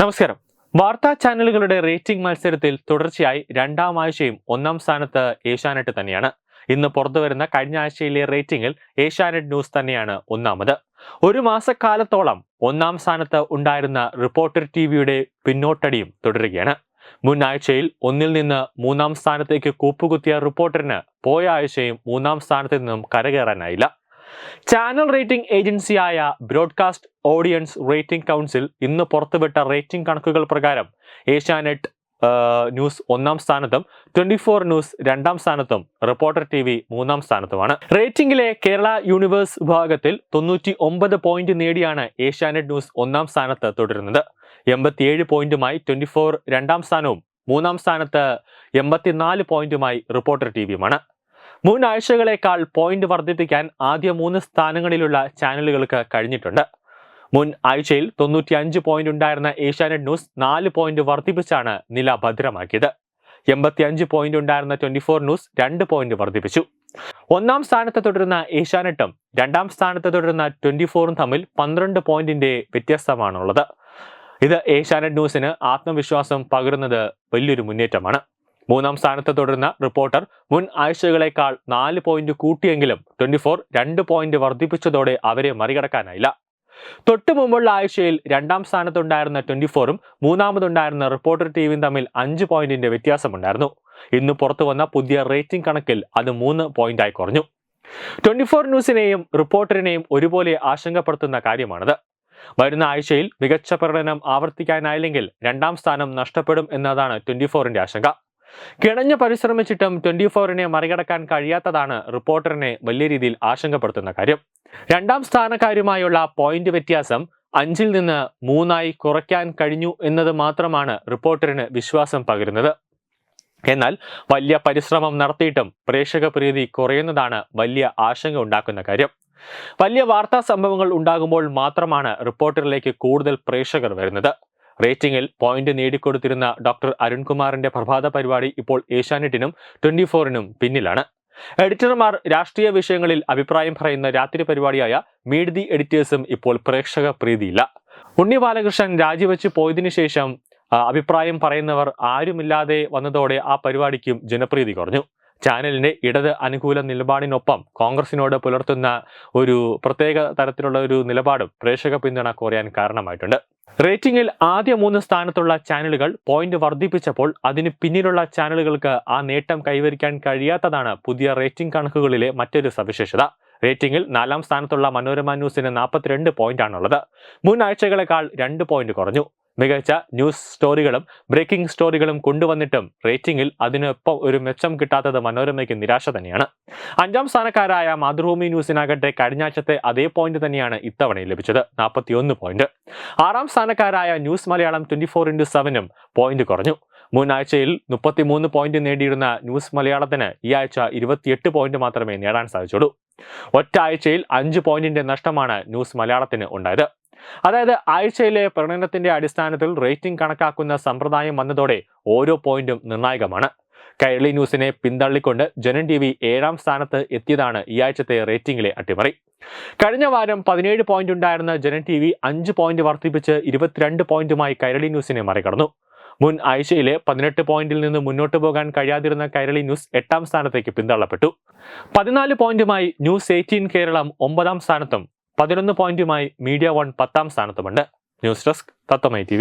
നമസ്കാരം. വാർത്താ ചാനലുകളുടെ റേറ്റിംഗ് മത്സരത്തിൽ തുടർച്ചയായി രണ്ടാം ആഴ്ചയും ഒന്നാം സ്ഥാനത്ത് ഏഷ്യാനെറ്റ് തന്നെയാണ്. ഇന്ന് പുറത്തുവരുന്ന കഴിഞ്ഞ ആഴ്ചയിലെ റേറ്റിംഗിൽ ഏഷ്യാനെറ്റ് ന്യൂസ് തന്നെയാണ് ഒന്നാമത്. ഒരു മാസക്കാലത്തോളം ഒന്നാം സ്ഥാനത്ത് ഉണ്ടായിരുന്ന റിപ്പോർട്ടർ ടി വിയുടെ പിന്നോട്ടടിയും തുടരുകയാണ്. മുൻ ആഴ്ചയിൽ ഒന്നിൽ നിന്ന് മൂന്നാം സ്ഥാനത്തേക്ക് കൂപ്പുകുത്തിയ റിപ്പോർട്ടറിന് പോയ ആഴ്ചയും മൂന്നാം സ്ഥാനത്ത് നിന്നും കരകയറാനായില്ല. ചാനൽ റേറ്റിംഗ് ഏജൻസിയായ ബ്രോഡ്കാസ്റ്റ് ഓഡിയൻസ് റേറ്റിംഗ് കൗൺസിൽ ഇന്ന് പുറത്തുവിട്ട റേറ്റിംഗ് കണക്കുകൾ പ്രകാരം ഏഷ്യാനെറ്റ് ന്യൂസ് ഒന്നാം സ്ഥാനത്തും ട്വന്റി ഫോർ ന്യൂസ് രണ്ടാം സ്ഥാനത്തും റിപ്പോർട്ടർ ടി വി മൂന്നാം സ്ഥാനത്തുമാണ്. റേറ്റിംഗിലെ കേരള യൂണിവേഴ്സ് വിഭാഗത്തിൽ തൊണ്ണൂറ്റി ഒമ്പത് പോയിന്റ് നേടിയാണ് ഏഷ്യാനെറ്റ് ന്യൂസ് ഒന്നാം സ്ഥാനത്ത് തുടരുന്നത്. എൺപത്തിയേഴ് പോയിന്റുമായി ട്വന്റി ഫോർ രണ്ടാം സ്ഥാനവും മൂന്നാം സ്ഥാനത്ത് എൺപത്തിനാല് പോയിന്റുമായി റിപ്പോർട്ടർ ടി വിയുമാണ് മുൻ ആഴ്ചകളേക്കാൾ പോയിന്റ് വർദ്ധിപ്പിക്കാൻ ആദ്യ മൂന്ന് സ്ഥാനങ്ങളിലുള്ള ചാനലുകൾക്ക് കഴിഞ്ഞിട്ടുണ്ട്. മുൻ ആഴ്ചയിൽ തൊണ്ണൂറ്റിയഞ്ച് പോയിന്റ് ഉണ്ടായിരുന്ന ഏഷ്യാനെറ്റ് ന്യൂസ് നാല് പോയിന്റ് വർദ്ധിപ്പിച്ചാണ് നില ഭദ്രമാക്കിയത്. എൺപത്തിയഞ്ച് പോയിന്റ് ഉണ്ടായിരുന്ന ട്വന്റി ഫോർ ന്യൂസ് രണ്ട് പോയിന്റ് വർദ്ധിപ്പിച്ചു. ഒന്നാം സ്ഥാനത്ത് തുടരുന്ന ഏഷ്യാനെറ്റും രണ്ടാം സ്ഥാനത്ത് തുടരുന്ന ട്വന്റി ഫോറും തമ്മിൽ പന്ത്രണ്ട് പോയിന്റിന്റെ വ്യത്യാസമാണുള്ളത് ഇത് ഏഷ്യാനെറ്റ് ന്യൂസിന് ആത്മവിശ്വാസം പകരുന്നത് വലിയൊരു മുന്നേറ്റമാണ്. മൂന്നാം സ്ഥാനത്ത് തുടരുന്ന റിപ്പോർട്ടർ മുൻ ആഴ്ചകളേക്കാൾ നാല് പോയിന്റ് കൂട്ടിയെങ്കിലും ട്വന്റി ഫോർ രണ്ട് പോയിന്റ് വർദ്ധിപ്പിച്ചതോടെ അവരെ മറികടക്കാനായില്ല. തൊട്ടു മുമ്പുള്ള ആഴ്ചയിൽ രണ്ടാം സ്ഥാനത്തുണ്ടായിരുന്ന ട്വന്റി ഫോറും മൂന്നാമതുണ്ടായിരുന്ന റിപ്പോർട്ടർ ടിവിയും തമ്മിൽ അഞ്ച് പോയിന്റിന്റെ വ്യത്യാസമുണ്ടായിരുന്നു. ഇന്ന് പുറത്തു വന്ന പുതിയ റേറ്റിംഗ് കണക്കിൽ അത് മൂന്ന് പോയിന്റായി കുറഞ്ഞു. ട്വന്റി ഫോർ ന്യൂസിനെയും റിപ്പോർട്ടറിനെയും ഒരുപോലെ ആശങ്കപ്പെടുത്തുന്ന കാര്യമാണിത്. വരുന്ന ആഴ്ചയിൽ മികച്ച പ്രകടനം ആവർത്തിക്കാനായില്ലെങ്കിൽ രണ്ടാം സ്ഥാനം നഷ്ടപ്പെടും എന്നതാണ് ട്വന്റി ഫോറിന്റെ ആശങ്ക. കിണഞ്ഞ് പരിശ്രമിച്ചിട്ടും ട്വന്റി ഫോറിനെ മറികടക്കാൻ കഴിയാത്തതാണ് റിപ്പോർട്ടറിനെ വലിയ രീതിയിൽ ആശങ്കപ്പെടുത്തുന്ന കാര്യം. രണ്ടാം സ്ഥാനക്കാരുമായുള്ള പോയിന്റ് വ്യത്യാസം അഞ്ചിൽ നിന്ന് മൂന്നായി കുറയ്ക്കാൻ കഴിഞ്ഞു എന്നത് മാത്രമാണ് റിപ്പോർട്ടറിന് വിശ്വാസം പകരുന്നത്. എന്നാൽ വലിയ പരിശ്രമം നടത്തിയിട്ടും പ്രേക്ഷക പ്രീതി കുറയുന്നതാണ് വലിയ ആശങ്ക ഉണ്ടാക്കുന്ന കാര്യം. വലിയ വാർത്താ സംഭവങ്ങൾ ഉണ്ടാകുമ്പോൾ മാത്രമാണ് റിപ്പോർട്ടറിലേക്ക് കൂടുതൽ പ്രേക്ഷകർ വരുന്നത്. റേറ്റിംഗിൽ പോയിന്റ് നേടിക്കൊടുത്തിരുന്ന ഡോക്ടർ അരുൺകുമാറിന്റെ പ്രഭാത പരിപാടി ഇപ്പോൾ ഏഷ്യാനെറ്റിനും ട്വന്റി ഫോറിനും പിന്നിലാണ്. എഡിറ്റർമാർ രാഷ്ട്രീയ വിഷയങ്ങളിൽ അഭിപ്രായം പറയുന്ന രാത്രി പരിപാടിയായ മീഡ് ദി എഡിറ്റേഴ്സും ഇപ്പോൾ പ്രേക്ഷക പ്രീതിയില്ല. ഉണ്ണി ബാലകൃഷ്ണൻ രാജിവെച്ച് പോയതിനു ശേഷം അഭിപ്രായം പറയുന്നവർ ആരുമില്ലാതെ വന്നതോടെ ആ പരിപാടിക്കും ജനപ്രീതി കുറഞ്ഞു. ചാനലിന്റെ ഇടത് അനുകൂല നിലപാടിനൊപ്പം കോൺഗ്രസിനോട് പുലർത്തുന്ന ഒരു പ്രത്യേക തരത്തിലുള്ള ഒരു നിലപാടും പ്രേക്ഷക പിന്തുണ കുറയാൻ കാരണമായിട്ടുണ്ട്. റേറ്റിംഗിൽ ആദ്യ മൂന്ന് സ്ഥാനത്തുള്ള ചാനലുകൾ പോയിന്റ് വർദ്ധിപ്പിച്ചപ്പോൾ അതിന് പിന്നിലുള്ള ചാനലുകൾക്ക് ആ നേട്ടം കൈവരിക്കാൻ കഴിയാത്തതാണ് പുതിയ റേറ്റിംഗ് കണക്കുകളിലെ മറ്റൊരു സവിശേഷത. റേറ്റിംഗിൽ നാലാം സ്ഥാനത്തുള്ള മനോരമ ന്യൂസിന് നാൽപ്പത്തിരണ്ട് പോയിന്റാണുള്ളത് മുൻ ആഴ്ചകളെക്കാൾ രണ്ട് പോയിന്റ് കുറഞ്ഞു. മികച്ച ന്യൂസ് സ്റ്റോറികളും ബ്രേക്കിംഗ് സ്റ്റോറികളും കൊണ്ടുവന്നിട്ടും റേറ്റിംഗിൽ അതിനൊപ്പം ഒരു മെച്ചം കിട്ടാത്തത് മനോരമയ്ക്ക് നിരാശ തന്നെയാണ്. അഞ്ചാം സ്ഥാനക്കാരായ മാതൃഭൂമി ന്യൂസിനാകട്ടെ കഴിഞ്ഞ ആഴ്ചത്തെ അതേ പോയിന്റ് തന്നെയാണ് ഇത്തവണയും ലഭിച്ചത് നാൽപ്പത്തിയൊന്ന് പോയിന്റ് ആറാം സ്ഥാനക്കാരായ news Malayalam twenty four into സെവനും point കുറഞ്ഞു. മുൻ ആഴ്ചയിൽ മുപ്പത്തിമൂന്ന് പോയിന്റ് നേടിയിരുന്ന ന്യൂസ് മലയാളത്തിന് ഈ ആഴ്ച ഇരുപത്തിയെട്ട് പോയിന്റ് മാത്രമേ നേടാൻ സാധിച്ചുള്ളൂ. ഒറ്റ ആഴ്ചയിൽ അഞ്ച് പോയിന്റിന്റെ നഷ്ടമാണ് ന്യൂസ് മലയാളത്തിന് ഉണ്ടായത്. അതായത് ആഴ്ചയിലെ പ്രകടനത്തിന്റെ അടിസ്ഥാനത്തിൽ റേറ്റിംഗ് കണക്കാക്കുന്ന സമ്പ്രദായം വന്നതോടെ ഓരോ പോയിന്റും നിർണായകമാണ്. കൈരളി ന്യൂസിനെ പിന്തള്ളിക്കൊണ്ട് ജനൻ ടി വി ഏഴാം സ്ഥാനത്ത് എത്തിയതാണ് ഈ ആഴ്ചത്തെ റേറ്റിംഗിലെ അട്ടിമറി. കഴിഞ്ഞ വാരം പതിനേഴ് പോയിന്റ് ഉണ്ടായിരുന്ന ജനൻ ടി വി അഞ്ച് പോയിന്റ് വർദ്ധിപ്പിച്ച് ഇരുപത്തിരണ്ട് പോയിന്റുമായി കൈരളി ന്യൂസിനെ മറികടന്നു. മുൻ ആഴ്ചയിലെ പതിനെട്ട് പോയിന്റിൽ നിന്ന് മുന്നോട്ട് പോകാൻ കഴിയാതിരുന്ന കൈരളി ന്യൂസ് എട്ടാം സ്ഥാനത്തേക്ക് പിന്തള്ളപ്പെട്ടു. പതിനാല് പോയിന്റുമായി ന്യൂസ് എയ്റ്റീൻ കേരളം ഒമ്പതാം സ്ഥാനത്തും പതിനൊന്ന് പോയിന്റുമായി മീഡിയ വൺ പത്താം സ്ഥാനത്തുമുണ്ട്. ന്യൂസ് ഡെസ്ക് തത്വമൈ ടി